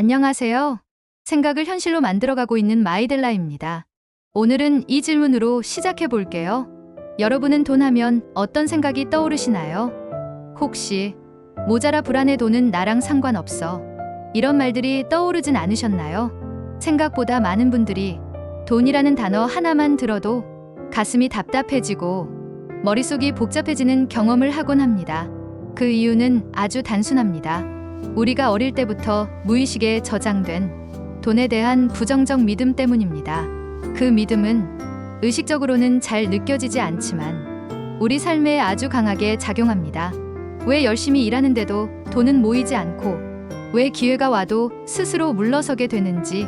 안녕하세요. 생각을 현실로 만들어가고 있는 마이델라입니다. 오늘은 이 질문으로 시작해 볼게요. 여러분은 돈 하면 어떤 생각이 떠오르시나요? 혹시 모자라 불안해 돈은 나랑 상관없어. 이런 말들이 떠오르진 않으셨나요? 생각보다 많은 분들이 돈이라는 단어 하나만 들어도 가슴이 답답해지고 머릿속이 복잡해지는 경험을 하곤 합니다. 그 이유는 아주 단순합니다. 우리가 어릴 때부터 무의식에 저장된 돈에 대한 부정적 믿음 때문입니다. 그 믿음은 의식적으로는 잘 느껴지지 않지만 우리 삶에 아주 강하게 작용합니다. 왜 열심히 일하는데도 돈은 모이지 않고 왜 기회가 와도 스스로 물러서게 되는지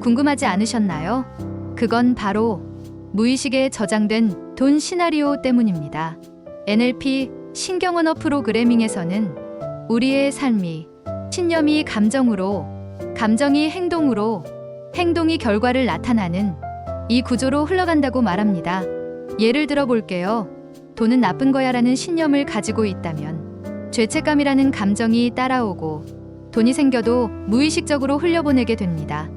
궁금하지 않으셨나요? 그건 바로 무의식에 저장된 돈 시나리오 때문입니다. NLP 신경언어 프로그래밍에서는 우리의 삶이 신념이 감정으로, 감정이 행동으로, 행동이 결과를 나타나는 이 구조로 흘러간다고 말합니다. 예를 들어 볼게요. 돈은 나쁜 거야라는 신념을 가지고 있다면 죄책감이라는 감정이 따라오고 돈이 생겨도 무의식적으로 흘려보내게 됩니다.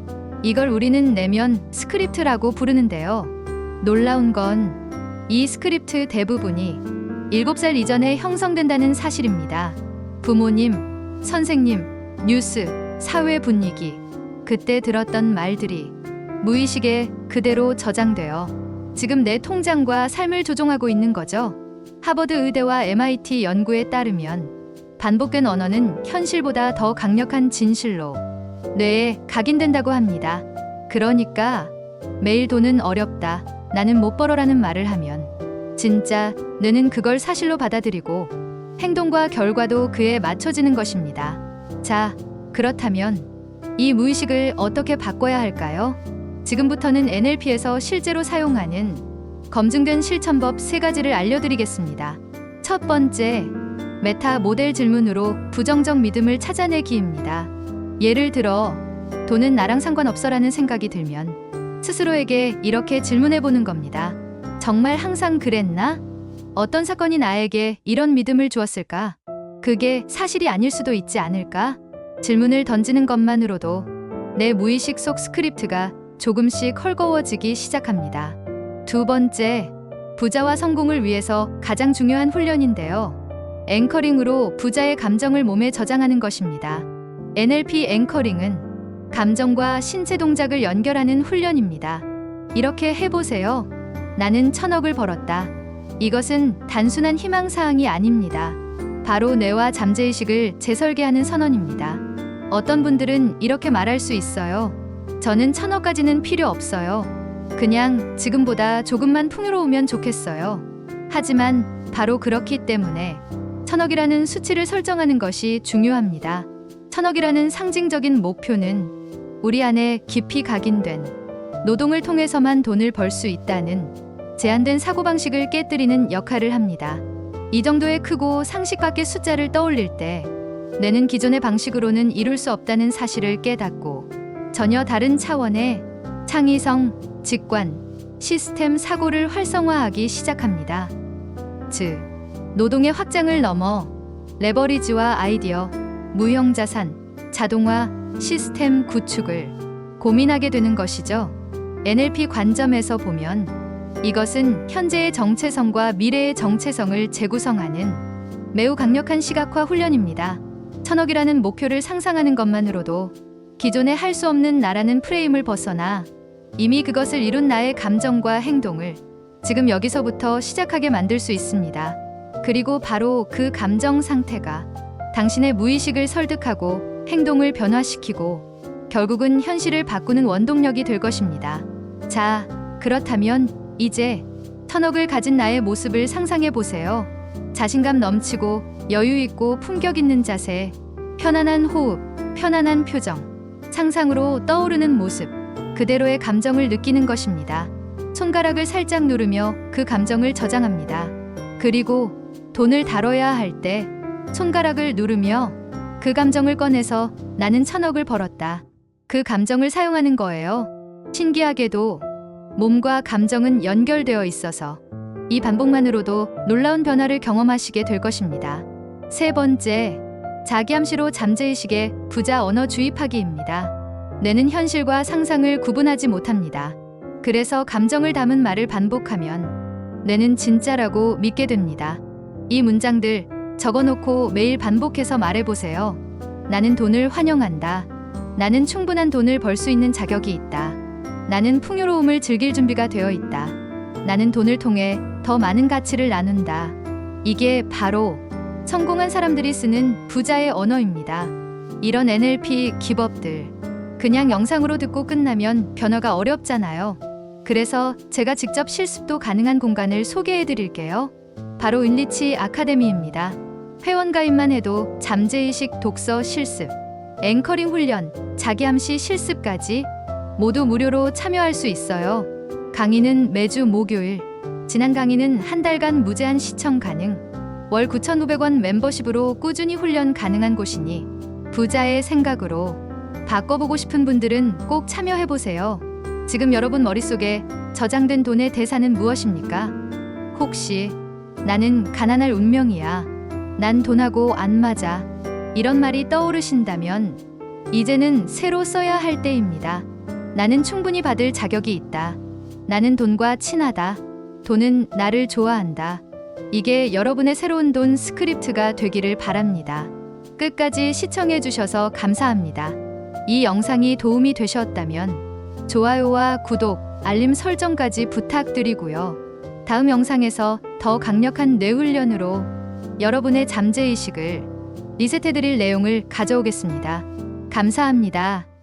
이걸 우리는 내면 스크립트라고 부르는데요. 놀라운 건 이 스크립트 대부분이 7살 이전에 형성된다는 사실입니다. 부모님, 선생님, 뉴스, 사회 분위기, 그때 들었던 말들이 무의식에 그대로 저장되어 지금 내 통장과 삶을 조종하고 있는 거죠. 하버드 의대와 MIT 연구에 따르면 반복된 언어는 현실보다 더 강력한 진실로 뇌에 각인된다고 합니다. 그러니까 매일 돈은 어렵다. 나는 못 벌어라는 말을 하면 진짜 뇌는 그걸 사실로 받아들이고 행동과 결과도 그에 맞춰지는 것입니다. 자, 그렇다면 이 무의식을 어떻게 바꿔야 할까요? 지금부터는 NLP에서 실제로 사용하는 검증된 실천법 세 가지를 알려드리겠습니다. 첫 번째, 메타 모델 질문으로 부정적 믿음을 찾아내기입니다. 예를 들어, 돈은 나랑 상관없어라는 생각이 들면 스스로에게 이렇게 질문해 보는 겁니다. 정말 항상 그랬나? 어떤 사건이 나에게 이런 믿음을 주었을까? 그게 사실이 아닐 수도 있지 않을까? 질문을 던지는 것만으로도 내 무의식 속 스크립트가 조금씩 헐거워지기 시작합니다. 두 번째, 부자와 성공을 위해서 가장 중요한 훈련인데요. 앵커링으로 부자의 감정을 몸에 저장하는 것입니다. NLP 앵커링은 감정과 신체 동작을 연결하는 훈련입니다. 이렇게 해보세요. 나는 천억을 벌었다. 이것은 단순한 희망사항이 아닙니다. 바로 뇌와 잠재의식을 재설계하는 선언입니다. 어떤 분들은 이렇게 말할 수 있어요. 저는 천억까지는 필요 없어요. 그냥 지금보다 조금만 풍요로우면 좋겠어요. 하지만 바로 그렇기 때문에 천억이라는 수치를 설정하는 것이 중요합니다. 천억이라는 상징적인 목표는 우리 안에 깊이 각인된 노동을 통해서만 돈을 벌 수 있다는 제한된 사고방식을 깨뜨리는 역할을 합니다. 이 정도의 크고 상식 밖의 숫자를 떠올릴 때 뇌는 기존의 방식으로는 이룰 수 없다는 사실을 깨닫고 전혀 다른 차원의 창의성, 직관, 시스템 사고를 활성화하기 시작합니다. 즉, 노동의 확장을 넘어 레버리지와 아이디어, 무형자산, 자동화, 시스템 구축을 고민하게 되는 것이죠. NLP 관점에서 보면 이것은 현재의 정체성과 미래의 정체성을 재구성하는 매우 강력한 시각화 훈련입니다. 천억이라는 목표를 상상하는 것만으로도 기존에 할수 없는 나라는 프레임을 벗어나 이미 그것을 이룬 나의 감정과 행동을 지금 여기서부터 시작하게 만들 수 있습니다. 그리고 바로 그 감정 상태가 당신의 무의식을 설득하고 행동을 변화시키고 결국은 현실을 바꾸는 원동력이 될 것입니다. 자, 그렇다면 이제 천억을 가진 나의 모습을 상상해 보세요. 자신감 넘치고 여유 있고 품격 있는 자세, 편안한 호흡, 편안한 표정, 상상으로 떠오르는 모습, 그대로의 감정을 느끼는 것입니다. 손가락을 살짝 누르며 그 감정을 저장합니다. 그리고 돈을 다뤄야 할 때 손가락을 누르며 그 감정을 꺼내서 나는 천억을 벌었다. 그 감정을 사용하는 거예요. 신기하게도 몸과 감정은 연결되어 있어서 이 반복만으로도 놀라운 변화를 경험하시게 될 것입니다. 세 번째, 자기암시로 잠재의식의 부자 언어 주입하기입니다. 뇌는 현실과 상상을 구분하지 못합니다. 그래서 감정을 담은 말을 반복하면 뇌는 진짜라고 믿게 됩니다. 이 문장들 적어놓고 매일 반복해서 말해보세요. 나는 돈을 환영한다. 나는 충분한 돈을 벌 수 있는 자격이 있다. 나는 풍요로움을 즐길 준비가 되어 있다. 나는 돈을 통해 더 많은 가치를 나눈다. 이게 바로 성공한 사람들이 쓰는 부자의 언어입니다. 이런 NLP 기법들. 그냥 영상으로 듣고 끝나면 변화가 어렵잖아요. 그래서 제가 직접 실습도 가능한 공간을 소개해 드릴게요. 바로 윈리치 아카데미입니다. 회원가입만 해도 잠재의식 독서 실습, 앵커링 훈련, 자기암시 실습까지 모두 무료로 참여할 수 있어요. 강의는 매주 목요일, 지난 강의는 한 달간 무제한 시청 가능, 월 9,500원 멤버십으로 꾸준히 훈련 가능한 곳이니 부자의 생각으로 바꿔보고 싶은 분들은 꼭 참여해보세요. 지금 여러분 머릿속에 저장된 돈의 대사는 무엇입니까? 혹시 나는 가난할 운명이야. 난 돈하고 안 맞아. 이런 말이 떠오르신다면 이제는 새로 써야 할 때입니다. 나는 충분히 받을 자격이 있다. 나는 돈과 친하다. 돈은 나를 좋아한다. 이게 여러분의 새로운 돈 스크립트가 되기를 바랍니다. 끝까지 시청해 주셔서 감사합니다. 이 영상이 도움이 되셨다면 좋아요와 구독, 알림 설정까지 부탁드리고요. 다음 영상에서 더 강력한 뇌훈련으로 여러분의 잠재의식을 리셋해드릴 내용을 가져오겠습니다. 감사합니다.